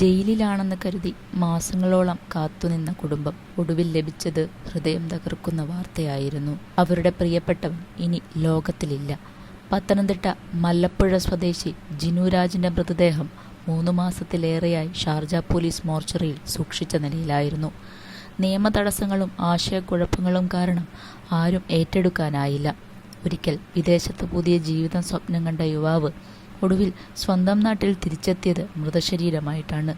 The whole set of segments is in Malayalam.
ജയിലിലാണെന്ന് കരുതി മാസങ്ങളോളം കാത്തുനിന്ന കുടുംബം ഒടുവിൽ ലഭിച്ചത് ഹൃദയം തകർക്കുന്ന വാർത്തയായിരുന്നു. അവരുടെ പ്രിയപ്പെട്ടവൻ ഇനി ലോകത്തിലില്ല. പത്തനംതിട്ട മല്ലപ്പുഴ സ്വദേശി ജിനുരാജിന്റെ മൃതദേഹം മൂന്ന് മാസത്തിലേറെയായി ഷാർജ പോലീസ് മോർച്ചറിയിൽ സൂക്ഷിച്ച നിലയിലായിരുന്നു. നിയമ തടസ്സങ്ങളും ആശയക്കുഴപ്പങ്ങളും കാരണം ആരും ഏറ്റെടുക്കാനായില്ല. ഒരിക്കൽ വിദേശത്ത് പുതിയ ജീവിതം സ്വപ്നം കണ്ട യുവാവ് ഒടുവിൽ സ്വന്തം നാട്ടിൽ തിരിച്ചെത്തിയത് മൃതശരീരമായിട്ടാണ്.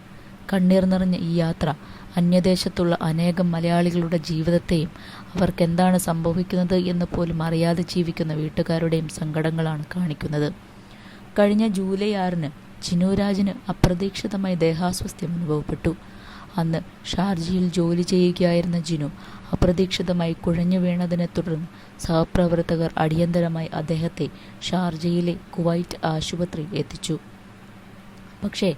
കണ്ണീർ നിറഞ്ഞ ഈ യാത്ര അന്യദേശത്തുള്ള അനേകം മലയാളികളുടെ ജീവിതത്തെയും അവർക്കെന്താണ് സംഭവിക്കുന്നത് എന്ന് പോലും അറിയാതെ ജീവിക്കുന്ന വീട്ടുകാരുടെയും സങ്കടങ്ങളാണ് കാണിക്കുന്നത്. കഴിഞ്ഞ ജൂലൈ ആറിന് ചിനുരാജിന് അപ്രതീക്ഷിതമായി ദേഹാസ്വസ്ഥ്യം അനുഭവപ്പെട്ടു. അന്ന് ഷാർജയിൽ ജോലി ചെയ്യുകയായിരുന്ന ജിനു അപ്രതീക്ഷിതമായി കുഴഞ്ഞു വീണതിനെ തുടർന്ന് സഹപ്രവർത്തകർ അടിയന്തരമായി അദ്ദേഹത്തെ ഷാർജയിലെ കുവൈറ്റ് ആശുപത്രിയിൽ എത്തിച്ചു. പക്ഷേ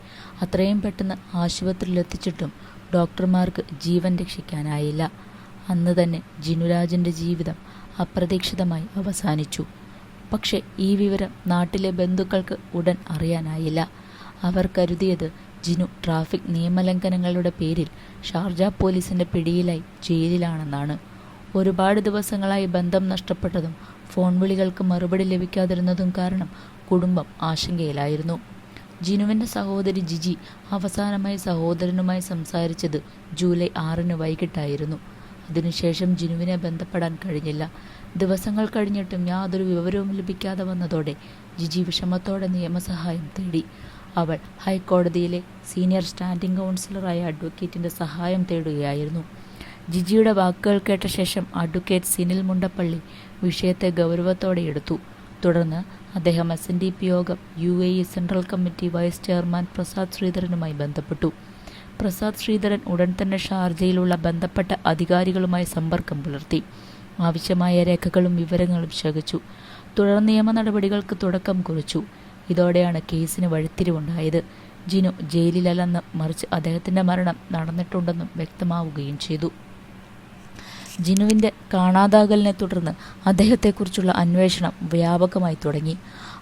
അത്രയും പെട്ടെന്ന് ആശുപത്രിയിൽ എത്തിച്ചിട്ടും ഡോക്ടർമാർക്ക് ജീവൻ രക്ഷിക്കാനായില്ല. അന്ന് തന്നെ ജിനുരാജിന്റെ ജീവിതം അപ്രതീക്ഷിതമായി അവസാനിച്ചു. പക്ഷേ ഈ വിവരം നാട്ടിലെ ബന്ധുക്കൾക്ക് ഉടൻ അറിയാനായില്ല. അവർ കരുതിയത് ജിനു ട്രാഫിക് നിയമലംഘനങ്ങളുടെ പേരിൽ ഷാർജ പോലീസിന്റെ പിടിയിലായി ജയിലിലാണെന്നാണ്. ഒരുപാട് ദിവസങ്ങളായി ബന്ധം നഷ്ടപ്പെട്ടതും ഫോൺ വിളികൾക്ക് മറുപടി ലഭിക്കാതിരുന്നതും കാരണം കുടുംബം ആശങ്കയിലായിരുന്നു. ജിനുവിന്റെ സഹോദരി ജിജി അവസാനമായി സഹോദരനുമായി സംസാരിച്ചത് ജൂലൈ ആറിന് വൈകിട്ടായിരുന്നു. അതിനുശേഷം ജിനുവിനെ ബന്ധപ്പെടാൻ കഴിഞ്ഞില്ല. ദിവസങ്ങൾ കഴിഞ്ഞിട്ടും യാതൊരു വിവരവും ലഭിക്കാതെ വന്നതോടെ ജിജി വിഷമത്തോടെ നിയമസഹായം തേടി. അവൾ ഹൈക്കോടതിയിലെ സീനിയർ സ്റ്റാൻഡിംഗ് കൗൺസിലറായ അഡ്വക്കേറ്റിന്റെ സഹായം തേടുകയായിരുന്നു. ജിജിയുടെ വാക്കുകൾ കേട്ട ശേഷം അഡ്വക്കേറ്റ് സിനിൽ മുണ്ടപ്പള്ളി വിഷയത്തെ ഗൗരവത്തോടെ എടുത്തു. തുടർന്ന് അദ്ദേഹം എസ് എൻ ഡി പി യോഗം U A E central committee vice chairman Prasad ശ്രീധരനുമായി ബന്ധപ്പെട്ടു. പ്രസാദ് ശ്രീധരൻ ഉടൻ തന്നെ ഷാർജയിലുള്ള ബന്ധപ്പെട്ട അധികാരികളുമായി സമ്പർക്കം പുലർത്തി. ആവശ്യമായ രേഖകളും വിവരങ്ങളും ശേഖരിച്ചു. തുടർ നിയമ നടപടികൾക്ക് തുടക്കം കുറിച്ചു. ഇതോടെയാണ് കേസിന് വഴിത്തിരിവുണ്ടായത്. ജിനു ജയിലിലല്ലെന്ന് മറിച്ച് അദ്ദേഹത്തിന്റെ മരണം നടന്നിട്ടുണ്ടെന്നും വ്യക്തമാവുകയും ചെയ്തു. ജിനുവിന്റെ കാണാതാകലിനെ തുടർന്ന് അദ്ദേഹത്തെക്കുറിച്ചുള്ള അന്വേഷണം വ്യാപകമായി തുടങ്ങി.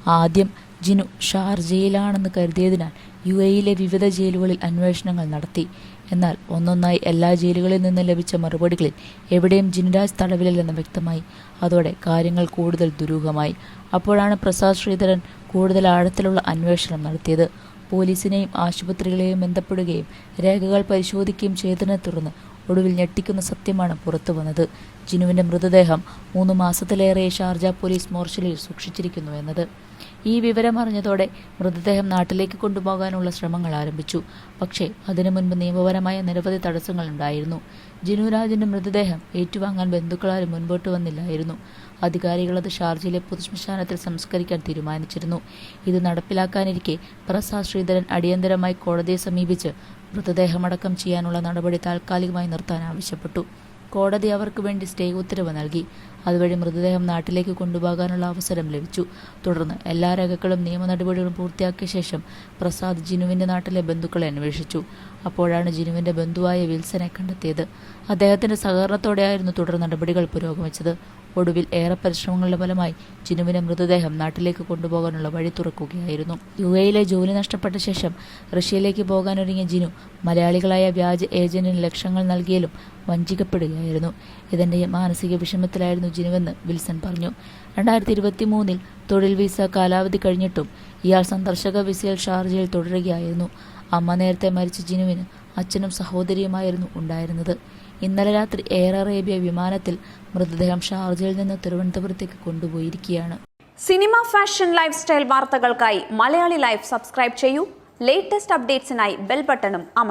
ആദ്യം ജിനു ഷാർജയിലാണെന്ന് കരുതിയതിനാൽ യു എയിലെ വിവിധ ജയിലുകളിൽ അന്വേഷണങ്ങൾ നടത്തി. എന്നാൽ ഒന്നൊന്നായി എല്ലാ ജയിലുകളിൽ നിന്നും ലഭിച്ച മറുപടികളിൽ എവിടെയും ജിൻരാജ് തടവിലില്ലെന്ന് വ്യക്തമായി. അതോടെ കാര്യങ്ങൾ കൂടുതൽ ദുരൂഹമായി. അപ്പോഴാണ് പ്രസാദ് ശ്രീധരൻ കൂടുതൽ ആഴത്തിലുള്ള അന്വേഷണം നടത്തിയത്. പോലീസിനെയും ആശുപത്രികളെയും ബന്ധപ്പെടുകയും രേഖകൾ പരിശോധിക്കുകയും ചെയ്തതിനെ തുടർന്ന് ഒടുവിൽ ഞെട്ടിക്കുന്ന സത്യമാണ് പുറത്തു വന്നത്. ജിനുവിന്റെ മൃതദേഹം മൂന്ന് മാസത്തിലേറെ ഷാർജ പോലീസ് മോർച്ചറിയിൽ സൂക്ഷിച്ചിരിക്കുന്നു എന്നത്. ഈ വിവരം അറിഞ്ഞതോടെ മൃതദേഹം നാട്ടിലേക്ക് കൊണ്ടുപോകാനുള്ള ശ്രമങ്ങൾ ആരംഭിച്ചു. പക്ഷേ അതിനു മുൻപ് നിയമപരമായ നിരവധി തടസ്സങ്ങൾ ഉണ്ടായിരുന്നു. ജിനുരാജിന്റെ മൃതദേഹം ഏറ്റുവാങ്ങാൻ ബന്ധുക്കളാരും മുൻപോട്ട് വന്നില്ലായിരുന്നു. അധികാരികൾ അത് ഷാർജയിലെ പൊതുശ്മശാനത്തിൽ സംസ്കരിക്കാൻ തീരുമാനിച്ചിരുന്നു. ഇത് നടപ്പിലാക്കാനിരിക്കെ പ്രസാദ് ശ്രീധരൻ അടിയന്തരമായി കോടതിയെ സമീപിച്ച് മൃതദേഹമടക്കം ചെയ്യാനുള്ള നടപടി താൽക്കാലികമായി നിർത്താൻ ആവശ്യപ്പെട്ടു. കോടതി അവർക്ക് വേണ്ടി സ്റ്റേ ഉത്തരവ് നൽകി. അതുവഴി മൃതദേഹം നാട്ടിലേക്ക് കൊണ്ടുപോകാനുള്ള അവസരം ലഭിച്ചു. തുടർന്ന് എല്ലാ രേഖകളും നിയമ നടപടികളും പൂർത്തിയാക്കിയ ശേഷം പ്രസാദ് ജിനുവിന്റെ നാട്ടിലെ ബന്ധുക്കളെ അന്വേഷിച്ചു. അപ്പോഴാണ് ജിനുവിന്റെ ബന്ധുവായ വിൽസനെ കണ്ടെത്തിയത്. അദ്ദേഹത്തിന്റെ സഹകരണത്തോടെയായിരുന്നു തുടർ നടപടികൾ പുരോഗമിച്ചത്. ഒടുവിൽ ഏറെ പരിശ്രമങ്ങളുടെ ഫലമായി ജിനുവിന്റെ മൃതദേഹം നാട്ടിലേക്ക് കൊണ്ടുപോകാനുള്ള വഴി തുറക്കുകയായിരുന്നു. യു എയിലെ ജോലി നഷ്ടപ്പെട്ട ശേഷം റഷ്യയിലേക്ക് പോകാനൊരുങ്ങിയ ജിനു മലയാളികളായ വ്യാജ ഏജന്റിന് ലക്ഷങ്ങൾ നൽകിയാലും വഞ്ചിക്കപ്പെടുകയായിരുന്നു. ഇതിന്റെ മാനസിക വിഷമത്തിലായിരുന്നു ജിനുവെന്ന് വിൽസൺ പറഞ്ഞു. രണ്ടായിരത്തി ഇരുപത്തി മൂന്നിൽ തൊഴിൽ വിസ കാലാവധി കഴിഞ്ഞിട്ടും ഇയാൾ സന്ദർശക വിസയിൽ ഷാർജയിൽ തുടരുകയായിരുന്നു. അമ്മ നേരത്തെ മരിച്ച ജിനുവിന് അച്ഛനും സഹോദരിയുമായിരുന്നു ഉണ്ടായിരുന്നത്. ഇന്നലെ രാത്രി എയർ അറേബ്യ വിമാനത്തിൽ മൃതദേഹം ഷാർജയിൽ നിന്ന് തിരുവനന്തപുരത്തേക്ക് കൊണ്ടുപോയിരിക്കുകയാണ്. സിനിമ ഫാഷൻ ലൈഫ് സ്റ്റൈൽ വാർത്തകൾക്കായി മലയാളി ലൈഫ് സബ്സ്ക്രൈബ് ചെയ്യൂ. ലേറ്റസ്റ്റ് അപ്ഡേറ്റ്സിനായി ബെൽ ബട്ടണും അമർ